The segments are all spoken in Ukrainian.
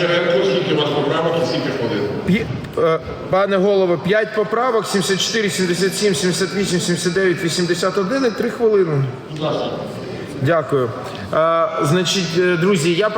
Гончаренко, скільки у вас поправок і скільки хвилин? Е, Пане голово, 5 поправок, 74, 77, 78, 79, 81 і 3 хвилини. Будь ласка. Дякую. Е, значить, е, друзі, я.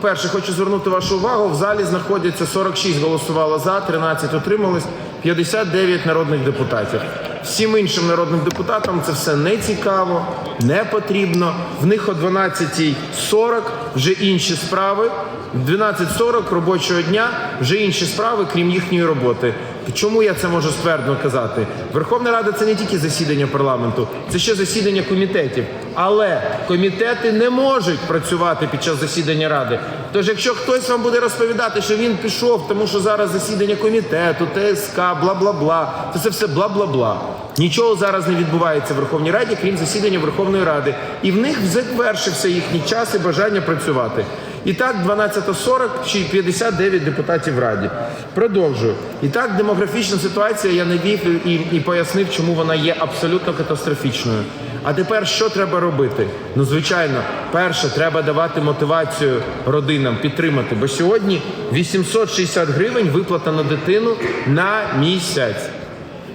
Перше, хочу звернути вашу увагу. В залі знаходяться 46 голосувало за, 13 утримались, 59 народних депутатів. Всім іншим народним депутатам це все не цікаво, не потрібно. В них о 12.40 вже інші справи. В 12.40 робочого дня вже інші справи, крім їхньої роботи. Чому я це можу ствердно казати? Верховна Рада це не тільки засідання парламенту, це ще засідання комітетів. Але комітети не можуть працювати під час засідання ради. Тож, якщо хтось вам буде розповідати, що він пішов, тому що зараз засідання комітету, ТСК, бла бла бла, то це все бла бла бла. Нічого зараз не відбувається в Верховній Раді, крім засідання Верховної Ради. І в них завершився їхній час і бажання працювати. І так, 12.40 чи 59 депутатів в Раді. Продовжую. І так, демографічна ситуація я навів і, і пояснив, чому вона є абсолютно катастрофічною. А тепер що треба робити? Ну, звичайно, перше, треба давати мотивацію родинам підтримати, бо сьогодні 860 гривень виплата на дитину на місяць.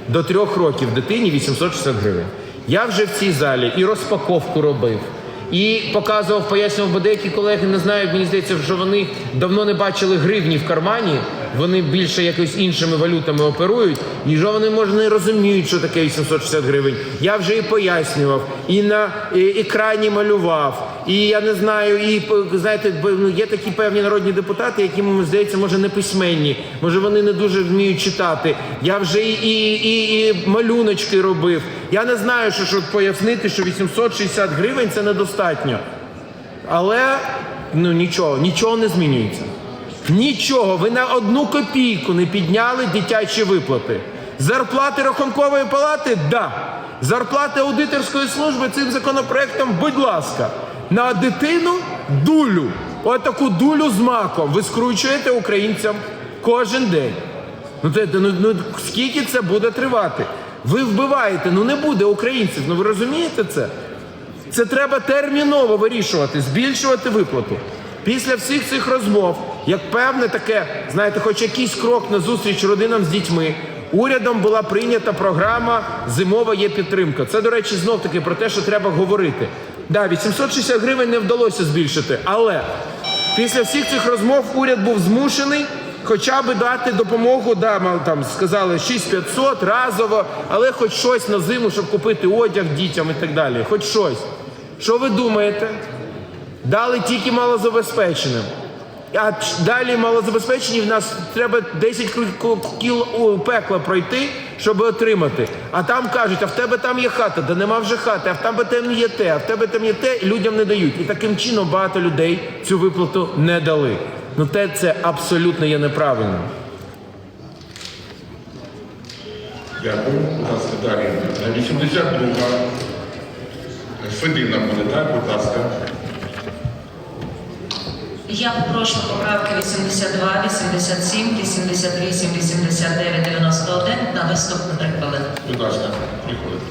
До трьох років дитині 860 гривень. Я вже в цій залі і розпаковку робив, і показував, пояснював, бо деякі колеги не знають, мені здається, що вони давно не бачили гривні в кармані, вони більше якось іншими валютами оперують, і що вони може не розуміють, що таке 860 гривень. Я вже і пояснював, і на екрані малював, і я не знаю, і знаєте, бо, ну, є такі певні народні депутати, які здається, може не письменні, може вони не дуже вміють читати. Я вже і, і, і, і малюночки робив. Я не знаю, що щоб пояснити, що 860 гривень це недостатньо. Але ну нічого, нічого не змінюється. Нічого, ви на одну копійку не підняли дитячі виплати. Зарплати рахункової палати да. Зарплати аудиторської служби цим законопроектом, будь ласка, на дитину дулю. Отаку дулю з маком ви скручуєте українцям кожен день. Ну, це, ну, ну скільки це буде тривати? Ви вбиваєте, ну не буде українців. Ну ви розумієте це? Це треба терміново вирішувати, збільшувати виплату. Після всіх цих розмов, як певне таке, знаєте, хоч якийсь крок на зустріч родинам з дітьми, урядом була прийнята програма Зимова є підтримка. Це, до речі, знов таки про те, що треба говорити. Да, 860 гривень не вдалося збільшити, але після всіх цих розмов уряд був змушений хоча б дати допомогу, да, там сказали 6500 разово, але хоч щось на зиму, щоб купити одяг дітям і так далі. Хоч щось. Що ви думаєте? Дали тільки малозабезпеченим. А далі малозабезпечені в нас треба 10 кіл пекла пройти, щоб отримати. А там кажуть, а в тебе там є хата, да нема вже хати, а в тебе там є те, а в тебе там є те, і людям не дають. І таким чином багато людей цю виплату не дали. Ну те це абсолютно є неправильно. Дякую. Будь ласка, далі. 82. Федина буде, так? Будь ласка. Я попрошу поправки 82, 87, 88, 89, 91 на наступні три хвилини. Будь ласка, приходите.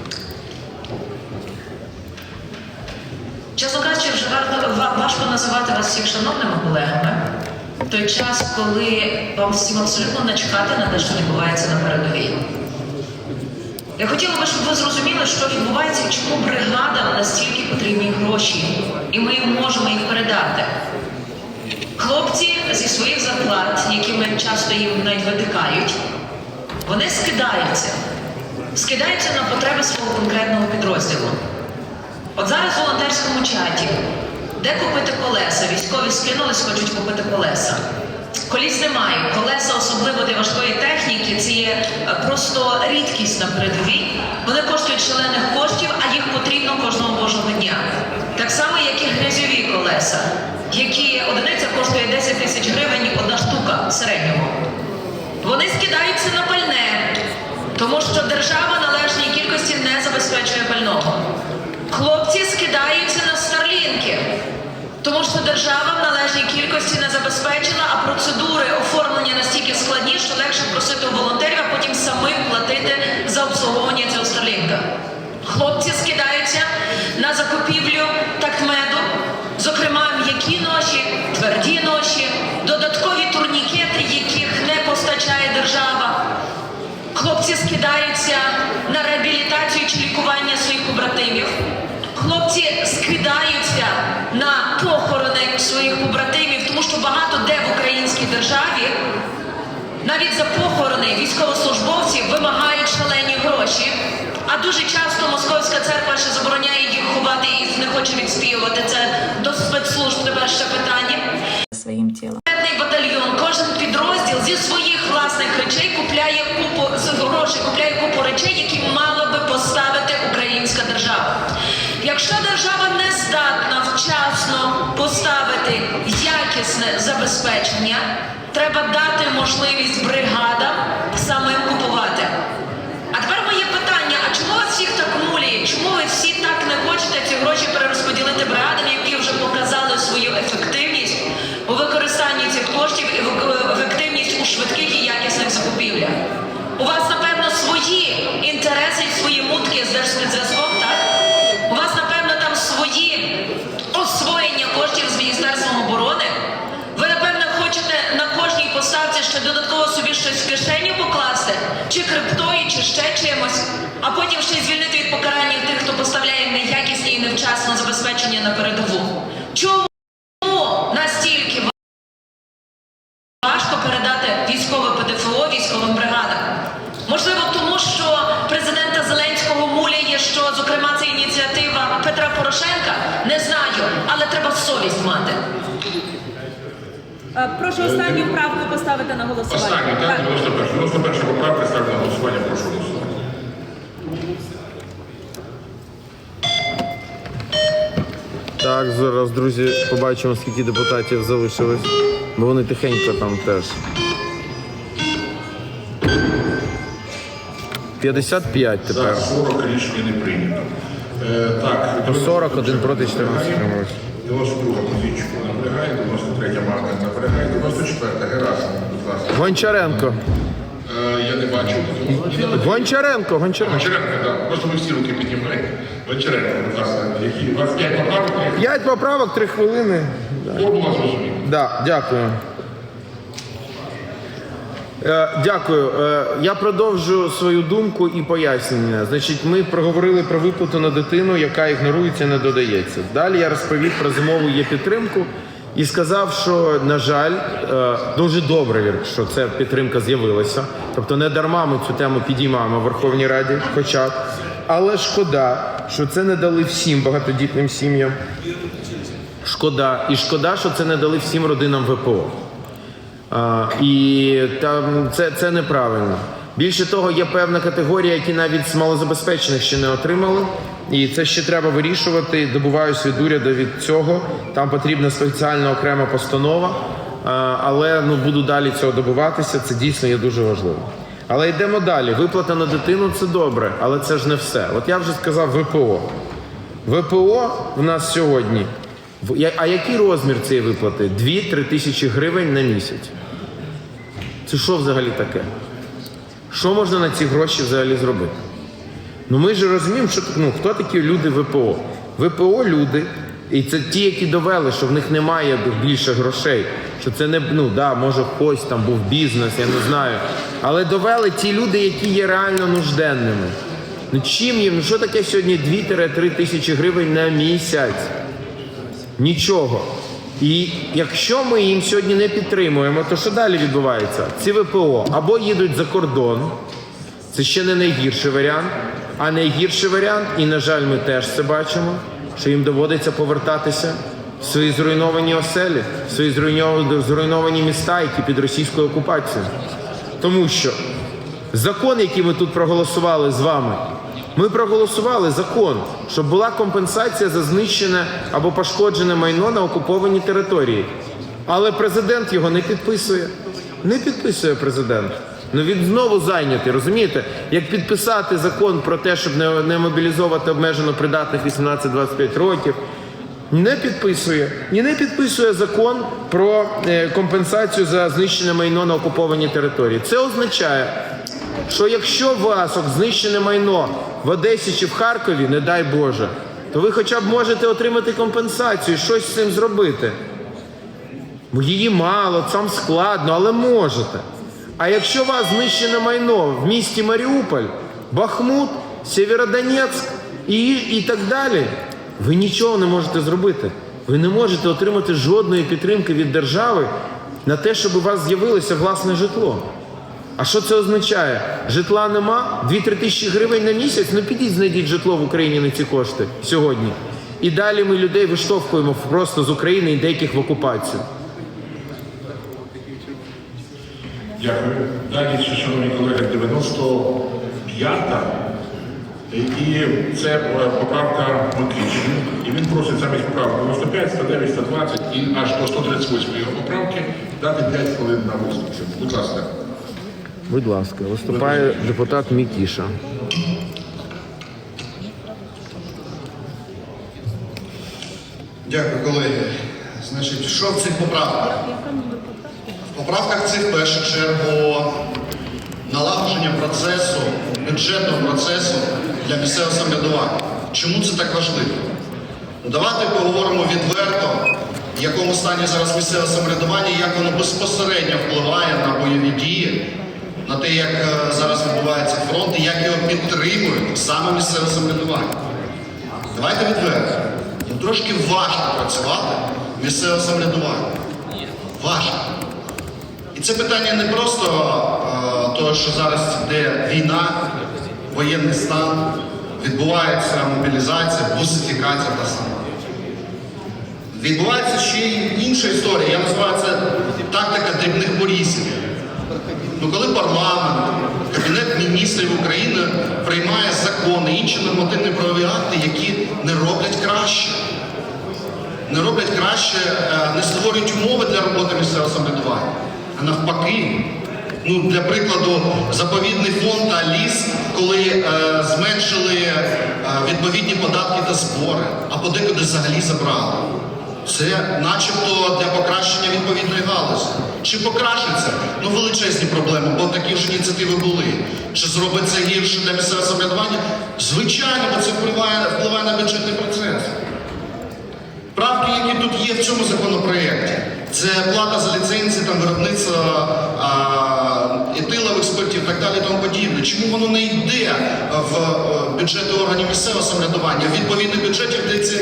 Чесно кажучи, вже варто важко називати вас всіх шановними колегами. В той час, коли вам всім абсолютно начхати на те, що відбувається на передовій. Я хотіла би, щоб ви зрозуміли, що відбувається, і чому бригадам настільки потрібні гроші, і ми їм можемо їх передати. Хлопці зі своїх зарплат, які ми часто їм навіть видикають, вони скидаються. Скидаються на потреби свого конкретного підрозділу. От зараз в волонтерському чаті, де купити колеса? Військові скинулись, хочуть купити колеса. Коліс немає. Колеса, особливо для важкої техніки, це є е, просто рідкість на передовій. Вони коштують шалених коштів, а їх потрібно кожного божого дня. Так само, як і грязьові колеса, які одиниця коштує 10 тисяч гривень одна штука в середньому. Вони скидаються на пальне, тому що держава належній кількості не забезпечує пального. Хлопці скидаються на старлінки, тому що держава в належній кількості не забезпечена, а процедури оформлення настільки складні, що легше просити волонтерів, а потім самим платити за обслуговування цього старлінка. Хлопці скидаються на закупівлю багато де в українській державі навіть за похорони військовослужбовців вимагають шалені гроші. А дуже часто московська церква ще забороняє їх ховати і не хоче відспівувати. Це забезпечення, треба дати можливість бригадам самим купувати. А тепер моє питання: а чому вас всіх так муліє? Чому ви всі так не хочете ці гроші перерозподілити бригадам, які вже показали свою ефективність у використанні цих коштів і ефективність у швидких ще чимось, а потім ще й звільнити від покарання тих, хто поставляє неякісні і невчасно забезпечення на передову. Чому настільки важко передати військове ПДФО військовим бригадам? Можливо, тому що президента Зеленського муляє, що зокрема це ініціатива Петра Порошенка. Не знаю, але треба совість мати. Е, Прошу останню правку поставити на голосування. Останній, так? 91. 91 поправка ставлю на голосування, прошу голосувати. Так, зараз, друзі, побачимо, скільки депутатів залишилось. Бо вони тихенько там теж. 55 За тепер. 40 рішення не прийнято. Е, так, 41 проти 14 трималось. 92 Музійчуку наполягає, 93 Марка наполягає, 94 Герасимов, будь ласка. Гончаренко. Е, я не бачу. Гончаренко, Гончаренко. Гончаренко, так. Просто ви всі руки піднімаєте. Гончаренко, будь ласка. Які? У вас 5 поправок? П'ять поправок, три хвилини. Формула зрозуміла. Да, дякую. Е, Дякую. Е, Я продовжу свою думку і пояснення. Значить, ми проговорили про виплату на дитину, яка ігнорується, не додається. Далі я розповів про зимову є підтримку і сказав, що на жаль, е, дуже добре, що ця підтримка з'явилася. Тобто, не дарма ми цю тему підіймаємо в Верховній Раді, хоча. Але шкода, що це не дали всім багатодітним сім'ям. Шкода. І шкода, що це не дали всім родинам ВПО. А, і там це, це неправильно. Більше того, є певна категорія, які навіть з малозабезпечених ще не отримали. І це ще треба вирішувати. Добуваюсь від уряду від цього. Там потрібна спеціальна окрема постанова. А, але ну буду далі цього добуватися. Це дійсно є дуже важливо. Але йдемо далі. Виплата на дитину це добре, але це ж не все. От я вже сказав ВПО. ВПО в нас сьогодні. А який розмір цієї виплати? 2-3 тисячі гривень на місяць. Це що взагалі таке? Що можна на ці гроші взагалі зробити? Ну ми ж розуміємо, що ну, хто такі люди ВПО? ВПО люди, і це ті, які довели, що в них немає більше грошей. Що це не ну да, може хтось там був бізнес, я не знаю. Але довели ті люди, які є реально нужденними. Ну чим їм? Ну що таке сьогодні 2-3 тисячі гривень на місяць? Нічого. І якщо ми їм сьогодні не підтримуємо, то що далі відбувається? Ці ВПО або їдуть за кордон, це ще не найгірший варіант, а найгірший варіант, і на жаль, ми теж це бачимо, що їм доводиться повертатися в свої зруйновані оселі, в свої зруйновані, міста, які під російською окупацією. Тому що закон, який ми тут проголосували з вами, ми проголосували закон, щоб була компенсація за знищене або пошкоджене майно на окупованій території. Але президент його не підписує. Не підписує президент. Ну він знову зайнятий, розумієте? Як підписати закон про те, щоб не, не мобілізовувати обмежено придатних 18-25 років, не підписує і не підписує закон про е, компенсацію за знищене майно на окупованій території. Це означає, що якщо у вас знищене майно в Одесі чи в Харкові, не дай Боже, то ви хоча б можете отримати компенсацію, щось з цим зробити. Бо її мало, там складно, але можете. А якщо у вас знищене майно в місті Маріуполь, Бахмут, Сєвєродонецьк і, і так далі, ви нічого не можете зробити. Ви не можете отримати жодної підтримки від держави на те, щоб у вас з'явилося власне житло. А що це означає? Житла нема, 2-3 тисячі гривень на місяць. Ну підіть, знайдіть житло в Україні на ці кошти сьогодні. І далі ми людей виштовхуємо просто з України і деяких в окупацію. Дякую. Далі, шановні колеги, 95-та. І це е, поправка Микичні. І він просить замість поправки 95, 109, 120 і аж до 138 його поправки дати 5 хвилин на виступ. Будь ласка. Будь ласка, виступає депутат Мікіша. Дякую, колеги. Значить, що в цих поправках? В поправках цих в першу чергу налагодження процесу, бюджетного процесу для місцевого самоврядування. Чому це так важливо? Ну, давайте поговоримо відверто, в якому стані зараз місцеве самоврядування, як воно безпосередньо впливає на бойові дії, на те, як е, зараз відбувається фронт і як його підтримують саме місцеве самоврядування. Давайте відверто. Ну, трошки важко працювати в місцевому самоврядуванні. Важко. І це питання не просто е, того, що зараз йде війна, воєнний стан, відбувається мобілізація, бусифікація та сама. Відбувається ще й інша історія. Я називаю це тактика дрібних порізів. Ну, коли парламент, Кабінет міністрів України приймає закони, інші нормативні правові акти, які не роблять краще, не роблять краще, е, не створюють умови для роботи місцевого самоврядування, а навпаки. Ну, для прикладу, заповідний фонд та ліс, коли е, зменшили е, відповідні податки та збори, а подекуди взагалі забрали. Це начебто для покращення відповідної галузі. Чи покращиться? Ну величезні проблеми, бо такі ж ініціативи були. Чи зробить це гірше для місцевого самоврядування? Звичайно, бо це впливає, впливає на бюджетний процес. Правки, які тут є в цьому законопроєкті, це плата за ліцензії, там виробництво етилових спиртів і так далі і тому подібне. Чому воно не йде в е, бюджети органів місцевого самоврядування, в відповідних бюджетів, де це,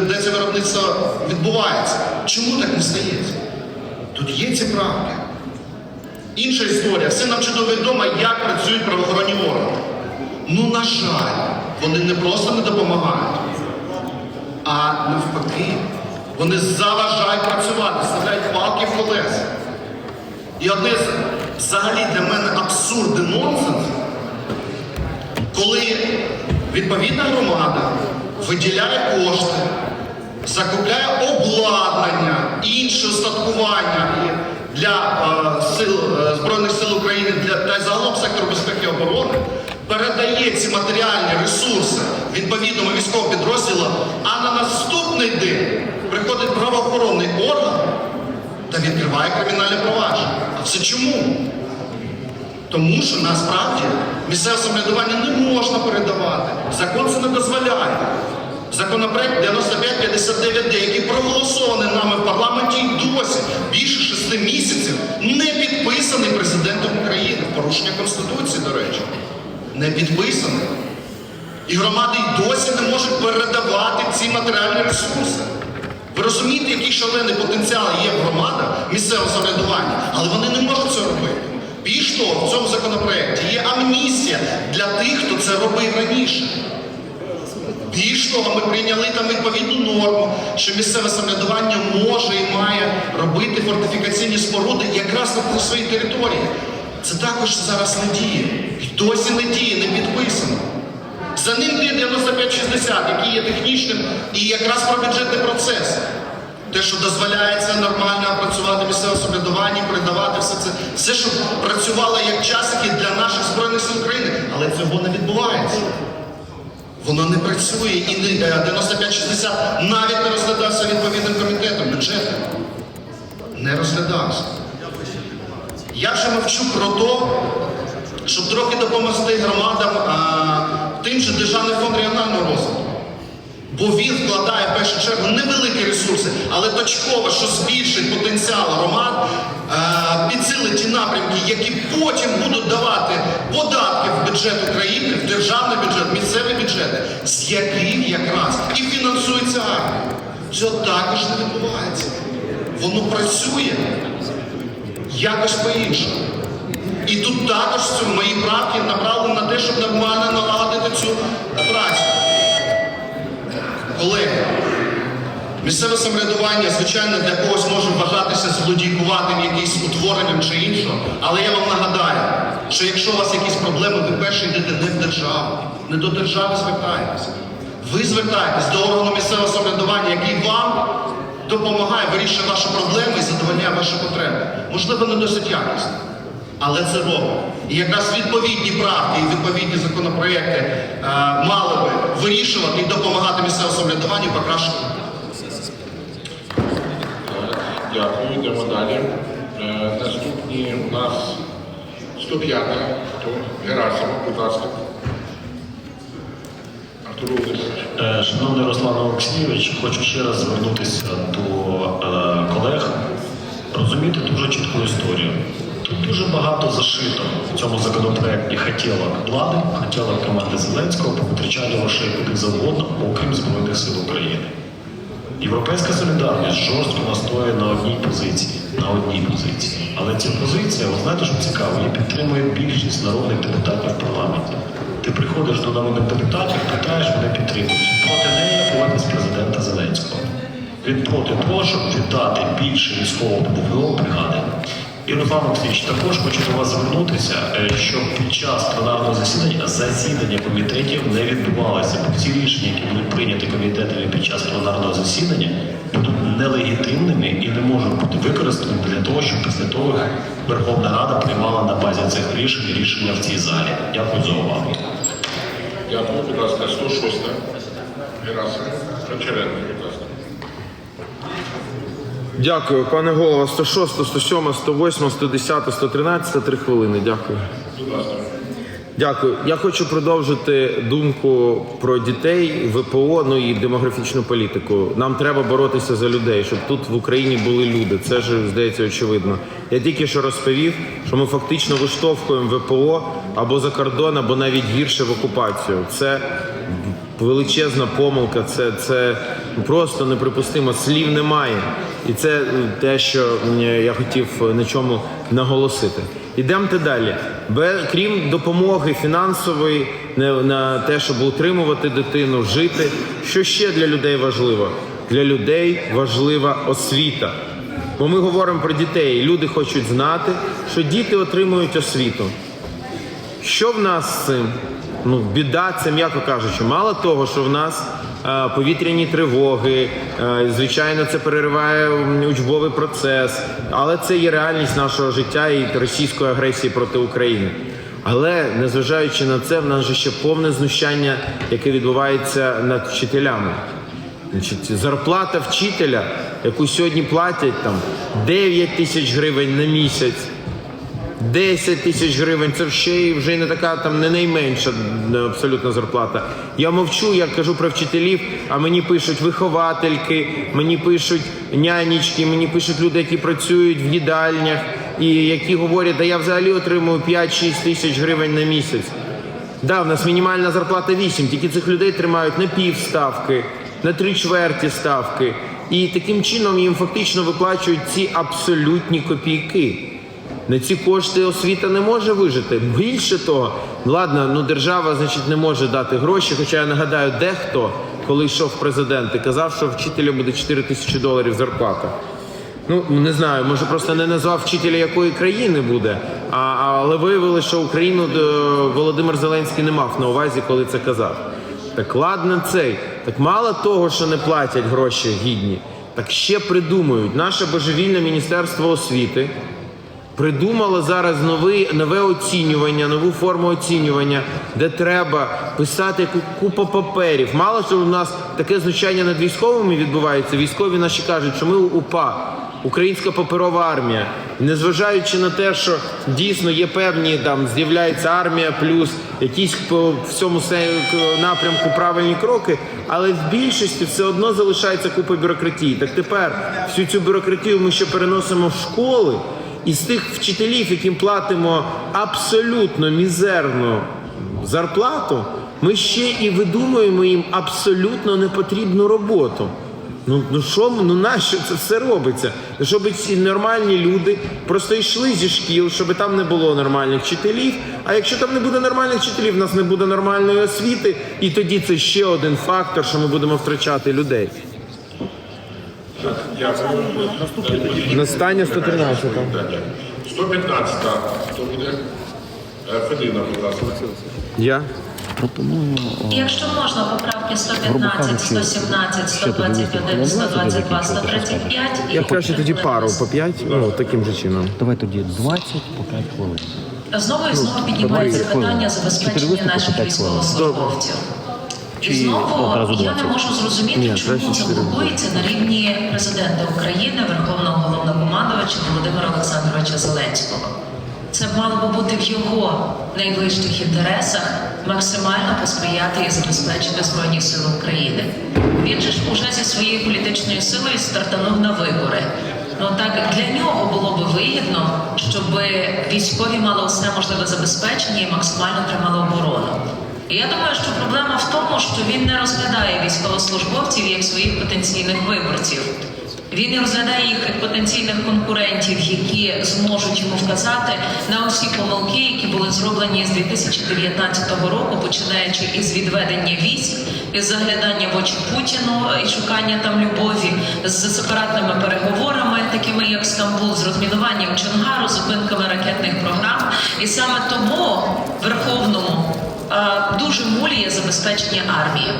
де це виробництво відбувається? Чому так не стається? Тут є ці правки. Інша історія. Все нам чудово відомо, як працюють правоохоронні органи. Ну, на жаль, вони не просто не допомагають а навпаки, вони заважають працювати, ставляють палки в колеса. І одне з взагалі для мене абсурд і нонсенс, коли відповідна громада виділяє кошти, закупляє обладнання, інше устаткування для е, сил, е, Збройних сил України для, та загалом сектору безпеки і оборони, передає ці матеріальні ресурси відповідному військовому підрозділу, а на наступний день приходить правоохоронний орган та відкриває кримінальне провадження. А все чому? Тому що насправді місцеве самоврядування не можна передавати. Закон це не дозволяє. Законопроект 9559, який проголосований нами в парламенті і досі більше шести місяців, не підписаний президентом України в порушення Конституції, до речі. Не підписаний. І громади й досі не можуть передавати ці матеріальні ресурси. Ви розумієте, який шалений потенціал є в громадах місцевого самоврядування, але вони не можуть це робити. Більш того, в цьому законопроекті є амністія для тих, хто це робив раніше. Більш того, ми прийняли там відповідну норму, що місцеве самоврядування може і має робити фортифікаційні споруди якраз на своїй території. Це також зараз не діє. І досі не діє, не підписано. За ним йде 9560, який є технічним і якраз про бюджетний процес. Те, що дозволяється нормально працювати місцеве самоврядування, передавати все це, все, що працювало як часики для наших Збройних сил України, але цього не відбувається. Воно не працює і не- е, 9560 навіть не розглядався відповідним комітетом бюджету. Не розглядався. Я вже мовчу про те, щоб трохи допомогти громадам а, тим же Державний фонд регіонального розвитку. Бо він вкладає в першу чергу невеликі ресурси, але точково, що збільшить потенціал громад, е, підсилить ті напрямки, які потім будуть давати податки в бюджет України, в державний бюджет, місцеві бюджети, з яких якраз і фінансується армія. Цього також не відбувається. Воно працює якось по-іншому. І тут також мої правки направлені на те, щоб нормально налагодити цю працю. Колеги, місцеве самоврядування, звичайно, для когось може вважатися злодійкуватим якимось утворенням чи іншого, але я вам нагадаю, що якщо у вас якісь проблеми, ви перше йдете не в державу, не до держави звертаєтесь. Ви звертаєтесь до органу місцевого самоврядування, який вам допомагає вирішувати ваші проблеми і задовольняє ваші потреби. Можливо, не досить якісно. Але це робить. І якраз відповідні правки і відповідні законопроекти е, мали би вирішувати і допомагати місцевому самоврядуванню покращити. Дякую, йдемо далі. Е, Наступні у нас 105 хто? Герасимов, будь ласка. Артур. Е, Шановний Руслан Олексійович, хочу ще раз звернутися до е, колег, розуміти дуже чітку історію. Тут дуже багато зашито в цьому законопроекті хотілок влади, хотілок команди Зеленського по витрачанню грошей куди завгодно, окрім Збройних сил України. Європейська солідарність жорстко настоює на одній позиції, на одній позиції. Але ця позиція, ви знаєте, що цікаво, її підтримує більшість народних депутатів в парламенті. Ти приходиш до народних депутатів, питаєш, вони підтримують. Проти неї офіс президента Зеленського. Він проти того, щоб віддати більше військового ПДФО бригади. І Руслан Олексійович, також хочу до вас звернутися, е, щоб під час пленарного засідання засідання комітетів не відбувалося, бо всі рішення, які будуть прийняті комітетами під час пленарного засідання, будуть нелегітимними і не можуть бути використані для того, щоб після того Верховна Рада приймала на базі цих рішень рішення в цій залі. Дякую за увагу. Дякую, будь ласка, 106 Герасимов. Гончаренко, будь ласка. Дякую, пане голова. 106, 107, 108, 110, 113, 3 хвилини. Дякую. Дякую. Я хочу продовжити думку про дітей, ВПО, ну і демографічну політику. Нам треба боротися за людей, щоб тут в Україні були люди. Це ж здається очевидно. Я тільки що розповів, що ми фактично виштовхуємо ВПО або за кордон, або навіть гірше в окупацію. Це величезна помилка. Це, це просто неприпустимо. Слів немає. І це те, що я хотів на чому наголосити. Ідемте далі. Крім допомоги фінансової на, те, щоб утримувати дитину, жити. Що ще для людей важливо? Для людей важлива освіта. Бо ми говоримо про дітей. Люди хочуть знати, що діти отримують освіту. Що в нас з цим? Ну, біда, це м'яко кажучи. Мало того, що в нас е, повітряні тривоги, звичайно, це перериває учбовий процес, але це є реальність нашого життя і російської агресії проти України. Але незважаючи на це, в нас же ще повне знущання, яке відбувається над вчителями. Значить, зарплата вчителя, яку сьогодні платять там 9 тисяч гривень на місяць. 10 тисяч гривень це ще вже не така там не найменша е, абсолютно зарплата. Я мовчу, я кажу про вчителів, а мені пишуть виховательки, мені пишуть нянечки, мені пишуть люди, які працюють в їдальнях, і які говорять, да я взагалі отримую 5-6 тисяч гривень на місяць. Да, в нас мінімальна зарплата 8, тільки цих людей тримають на півставки, на три чверті ставки. І таким чином їм фактично виплачують ці абсолютні копійки. На ці кошти освіта не може вижити. Більше того, ладно, ну держава, значить, не може дати гроші. Хоча я нагадаю, дехто, коли йшов в президенти, казав, що вчителя буде 4 тисячі доларів зарплата. Ну не знаю, може просто не назвав вчителя якої країни буде. А, але виявилося, що Україну е, Володимир Зеленський не мав на увазі, коли це казав. Так ладно, цей. Так мало того, що не платять гроші гідні, так ще придумують. Наше божевільне міністерство освіти придумало зараз новий, нове оцінювання, нову форму оцінювання, де треба писати купу паперів. Мало що у нас таке знущання над військовими відбувається. Військові наші кажуть, що ми УПА. Українська паперова армія, незважаючи на те, що дійсно є певні там з'являється армія, плюс якісь по всьому напрямку правильні кроки, але в більшості все одно залишається купа бюрократії. Так тепер всю цю бюрократію ми ще переносимо в школи. І з тих вчителів, яким платимо абсолютно мізерну зарплату, ми ще і видумуємо їм абсолютно непотрібну роботу. Ну, ну що, ну нащо це все робиться? Щоб ці нормальні люди просто йшли зі шкіл, щоб там не було нормальних вчителів. А якщо там не буде нормальних вчителів, в нас не буде нормальної освіти, і тоді це ще один фактор, що ми будемо втрачати людей. Дякую. Настання 113. Дякую. 115. Хто буде? Е, Федина, будь ласка. Я? Якщо можна, поправки 115, 117, 121, 122, 135 і Я краще тоді пару по 5, ну таким же чином. Давай тоді 20 по 5 хвилин. Знову і знову піднімається питання забезпечення наших по військовослужбовців. І знову одразу я не можу зрозуміти, Ні, чому це блокується на рівні президента України, Верховного головнокомандувача Володимира Олександровича Зеленського. Це мало би бути в його найближчих інтересах максимально посприяти і забезпечити Збройні Сили України. Він же ж уже зі своєю політичною силою стартанув на вибори. Ну так для нього було би вигідно, щоб військові мали усе можливе забезпечення і максимально тримали оборону. Я думаю, що проблема в тому, що він не розглядає військовослужбовців як своїх потенційних виборців. Він і розглядає їх як потенційних конкурентів, які зможуть йому вказати на усі помилки, які були зроблені з 2019 року, починаючи із відведення військ, із заглядання в очі Путіну і шукання там любові, з сепаратними переговорами, такими як Стамбул, з розмінуванням Чонгару, зупинками ракетних програм. І саме тому Верховному дуже муліє забезпечення армії.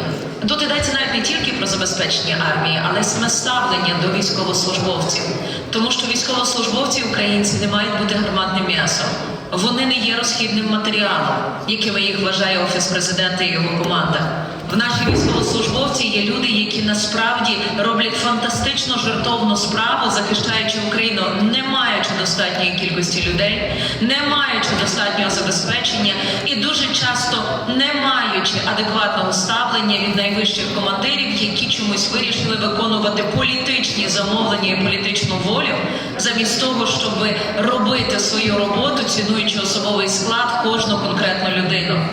Тут йдеться навіть не тільки про забезпечення армії, але й саме ставлення до військовослужбовців. Тому що військовослужбовці українці не мають бути гарматним м'ясом. Вони не є розхідним матеріалом, якими їх вважає офіс президента і його команда. В наші військовослужбовці є люди, які насправді роблять фантастично жертовну справу, захищаючи Україну, не маючи достатньої кількості людей, не маючи достатнього забезпечення і дуже часто не маючи адекватного ставлення від найвищих командирів, які чомусь вирішили виконувати політичні замовлення і політичну волю, замість того, щоб робити свою роботу, цінуючи особовий склад кожну конкретну людину.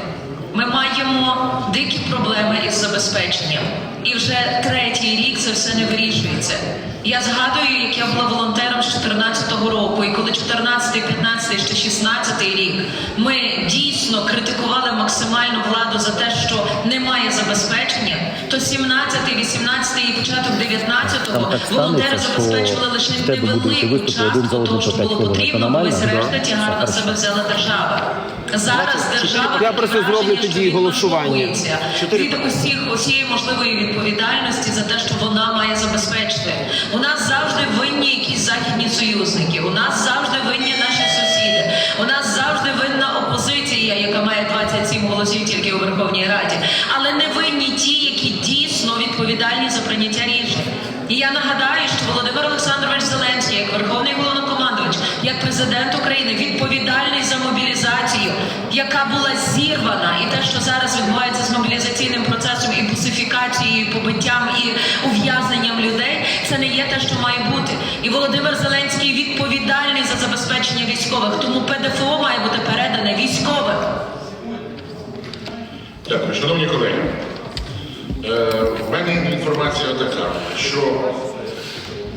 Ми маємо дикі проблеми із забезпеченням. І вже третій рік це все не вирішується. Я згадую, як я була волонтером з 14-го року, і коли 14-й, 15-й, ще 16-й рік ми дійсно критикували максимально владу за те, що немає забезпечення, то 17-й, 18-й і початок 19-го Там так станеться, волонтери забезпечували лише невелику частку того, що було потрібно, нормально? весь решта тягар на себе взяла держава. Зараз держава Я просто зроблю тоді голосування. від усіх усієї можливої відповідальності за те, що вона має забезпечити. У нас завжди винні якісь західні союзники. У нас завжди винні наші сусіди. У нас завжди винна опозиція, яка має 27 голосів тільки у Верховній Раді. Але не винні ті, які дійсно відповідальні зірвана, і те, що зараз відбувається з мобілізаційним процесом і бусифікацією, і побиттям і ув'язненням людей, це не є те, що має бути. І Володимир Зеленський відповідальний за забезпечення військових. Тому ПДФО має бути передане військовим. Дякую, шановні колеги. Е, в мене інформація така, що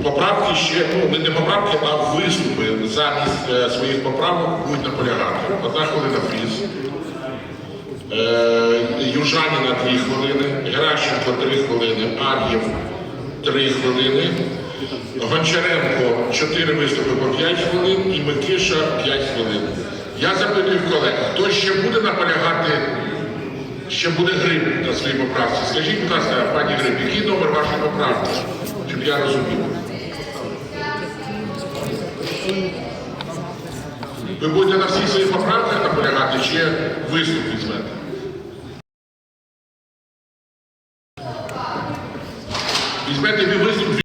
поправки ще, ну не поправки, а виступи замість е, своїх поправок будуть наполягати. Одна хвилина фріз. Е, Южаніна 2 хвилини, Геращенко 3 хвилини, Ар'єв 3 хвилини, Гончаренко 4 виступи по 5 хвилин і Микиша 5 хвилин. Я запитую колег, хто ще буде наполягати, ще буде гриб на своїй поправці. Скажіть, будь ласка, пані Гриб, який номер вашої поправки? Щоб я розумів. Ви будете на всіх своїх поправках наполягати, чи виступ візьмете?